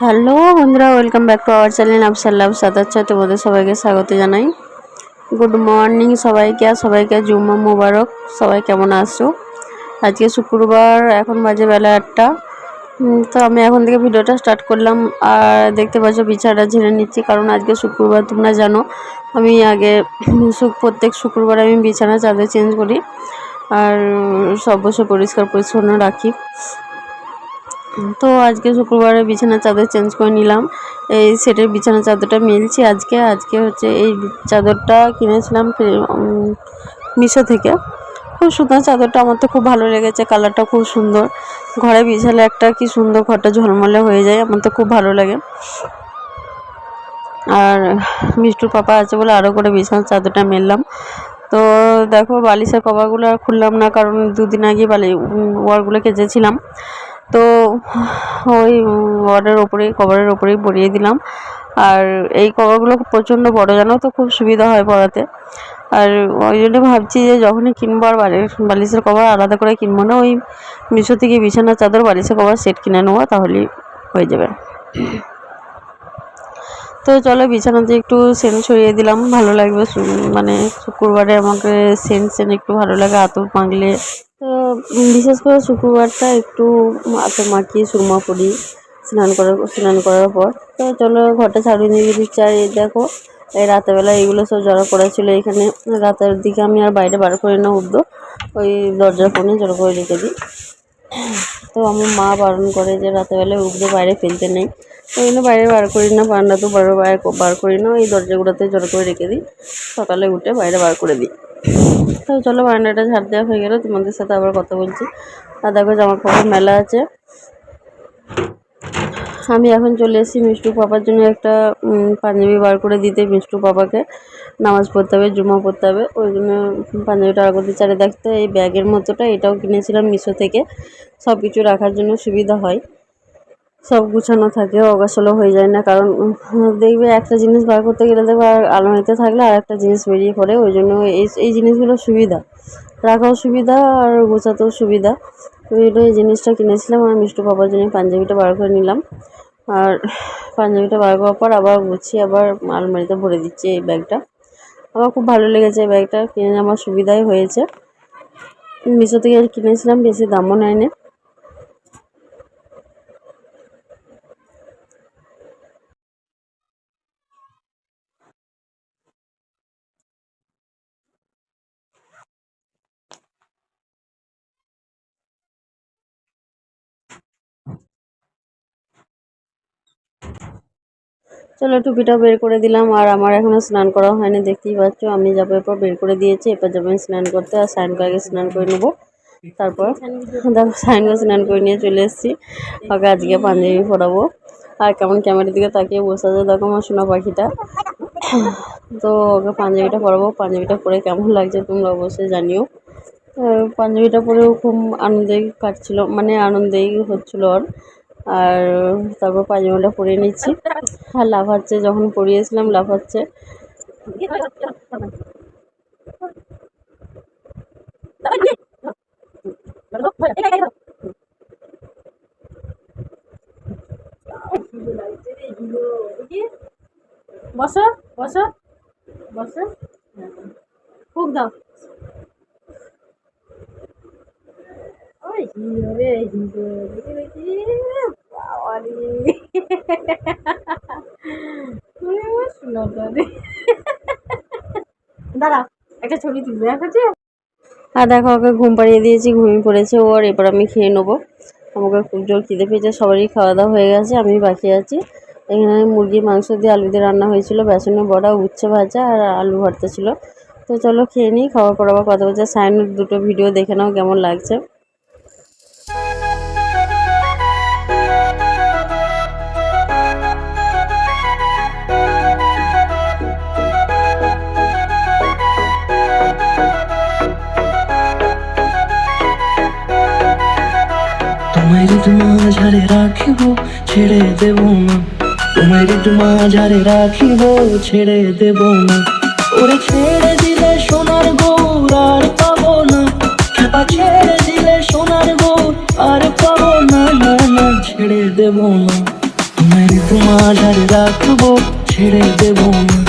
Hello বন্ধুরা welcome back to our channel আফসাল্লাহ সাদাচ্ছা তোমাদের সবাইকে স্বাগত জানাই। গুড মর্নিং সবাইকে আর সবাইকে জুম্মা মোবারক। সবাই কেমন আছো? আজকে শুক্রবার, এখন বাজে বেলা আটটা। তো আমি এখন থেকে ভিডিওটা স্টার্ট করলাম। আর দেখতে পাচ্ছ, বিছানাটা ঝেড়ে নিচ্ছি, কারণ আজকে শুক্রবার, তোমরা জানো, আমি আগে প্রত্যেক শুক্রবার আমি বিছানা চাদর চেঞ্জ করি। আর সব বছর পরিষ্কার পরিচ্ছন্ন রাখি। তো আজকে শুক্রবারে বিছানার চাদর চেঞ্জ করে নিলাম। এই সেটের বিছানার চাদরটা মিলছি আজকে। আজকে হচ্ছে এই চাদরটা কিনেছিলাম মিশো থেকে। খুব সুন্দর চাদরটা, আমার তো খুব ভালো লেগেছে, কালারটা খুব সুন্দর। ঘরে বিছালে একটা কি সুন্দর ঘরটা ঝলমলে হয়ে যায়, আমার তো খুব ভালো লাগে। আর মিষ্টুর পাপা আছে বলে আরও করে বিছানার চাদরটা মেললাম। তো দেখো বালিশের কভারগুলো আর খুললাম না, কারণ দুদিন আগে বালি ওয়ারগুলো কেচেছিলাম। তো ওই ওয়ার্ডের ওপরেই, কভারের ওপরেই পরিয়ে দিলাম। আর এই কভারগুলো প্রচণ্ড বড়, জানো তো? খুব সুবিধা হয় পড়াতে আর ওই জন্য ভাবছি যে যখনই কিনবো আর বালিশ বালিশের কভার আলাদা করে কিনবো না, ওই মিশো থেকে বিছানার চাদর বালিশের কভার সেট কিনে নেব, তাহলেই হয়ে যাবে। তো চলো বিছানাতে একটু সেন ছড়িয়ে দিলাম। ভালো লাগবে মানে শুক্রবারে আমাকে সেন সেন একটু ভালো লাগে, আতর মাখলে তো বিশেষ করে শুক্রবারটা একটু আতর মাখিয়ে সুরমা পরি, স্নান করার স্নান করার পর। তো চলো ঘরটা ঝাড়ু নিয়ে আর এই দেখো, এই রাতেরবেলা এইগুলো সব জড়ো করা ছিল এখানে। রাতের দিকে আমি আর বাইরে বার করি না উদ্যোগ ওই দরজার কোণে জড়ো করে রেখে দিই। তো আমার মা বারণ করে যে রাতেরবেলায় উঠবে বাইরে ফেলতে নেই। ওই জন্য বাইরে বার করি না বারান্দা তো বড় বাইরে বার করি না ওই দরজাগুলোতে জড়ো করে রেখে দিই। সকালে উঠে বাইরে বার করে দিই। তো চলো বারান্দাটা ঝাড় দেওয়া হয়ে গেলে, তোমাদের সাথে আবার কথা বলছি। আর দেখো জামা কাপড় মেলা আছে। আমি এখন চলে এসেছি মিষ্টু পাপার জন্য একটা পাঞ্জাবি বার করে দিতে মিষ্টু পাপাকে। নামাজ পড়তে হবে, জুমা পড়তে হবে। ওই জন্য পাঞ্জাবিটা বার করতে চারে দেখতে এই ব্যাগের মতোটা এটাও কিনেছিলাম মিশো থেকে। সব কিছু রাখার জন্য সুবিধা হয়। সব গুছানো থাকে, অগাছলো হয়ে যায় না। কারণ দেখবে একটা জিনিস বার করতে গেলে দেখবে আর আলমারিতে থাকলে আর একটা জিনিস বেরিয়ে পড়ে, ওই জন্য এই এই জিনিসগুলো সুবিধা। রাখাও সুবিধা আর গোছাতেও সুবিধা। ওই এই জিনিসটা কিনেছিলাম আর মিষ্টু পাপার জন্য পাঞ্জাবিটা বার করে নিলাম। আর পাঞ্জাবিটা বার করার পর আবার গুছিয়ে আবার আলমারিতে ভরে দিচ্ছি এই ব্যাগটা। আমার খুব ভালো লেগেছে এই ব্যাগটা, কিনে আমার সুবিধাই হয়েছে। মিশো থেকে কিনেছিলাম, বেশি দামও নেয়নি। চলো টুপিটা বের করে দিলাম, আর আমার এখনও স্নান করা হয়নি, দেখতেই পাচ্ছ, আমি যাব এরপর বের করে দিয়েছি, এরপর যাব আমি স্নান করতে, আর সায়নকে আগে স্নান করে নেব। তারপর দেখো সায়নকে স্নান করে নিয়ে চলে এসেছি, ওকে আজকে পাঞ্জাবি পরাবো। আর কেমন ক্যামেরার দিকে তাকিয়ে বসে আছে, দেখো আমার সোনা পাখিটা। তো ওকে পাঞ্জাবিটা পরাবো, পাঞ্জাবিটা পরে কেমন লাগছে তোমরা অবশ্যই জানিও। আর পাঞ্জাবিটা পরেও খুব আনন্দেই কাটছিল মানে আনন্দেই হচ্ছিল ওর। আর, তারপর পায়জামাটা পরে নিচ্ছি। আর লাফাচ্ছে যখন পরিয়েছিলাম লাফাচ্ছে বসো বসো বসো। ফুক দাও। হিরো রে, হিরো বাবারি দাঁড়া একটা ছবি তুলবে আছে আর দেখো ওকে ঘুম পাড়িয়ে দিয়েছি ঘুমিয়ে পড়েছে ও আর এবার আমি খেয়ে নেব। আমাকে খুব জোর খিদে পেয়েছে সবারই খাওয়া দাওয়া হয়ে গেছে আমি বাকি আছি। এখানে মুরগির মাংস দিয়ে আলু দিয়ে রান্না হয়েছিল বেসনের বড়া উচ্ছে ভাজা আর আলু ভর্তা ছিল। তো চলো খেয়ে নিই খাওয়ার পর আবার কথা বলছে সাইনের দুটো ভিডিও দেখে নাও কেমন লাগছে। ঋতু মাঝারে রাখিব, ছেড়ে দেব না। ঋতু মাঝারে রাখিব, ছেড়ে দেব না। ওরে ছেড়ে দিলে সোনার গৌর আর পাবো না। খেপা ছেড়ে দিলে সোনার গৌর আর পাবো না না না, ছেড়ে দেব না। তোমায় ঋতু মাঝারে রাখব, ছেড়ে দেব না।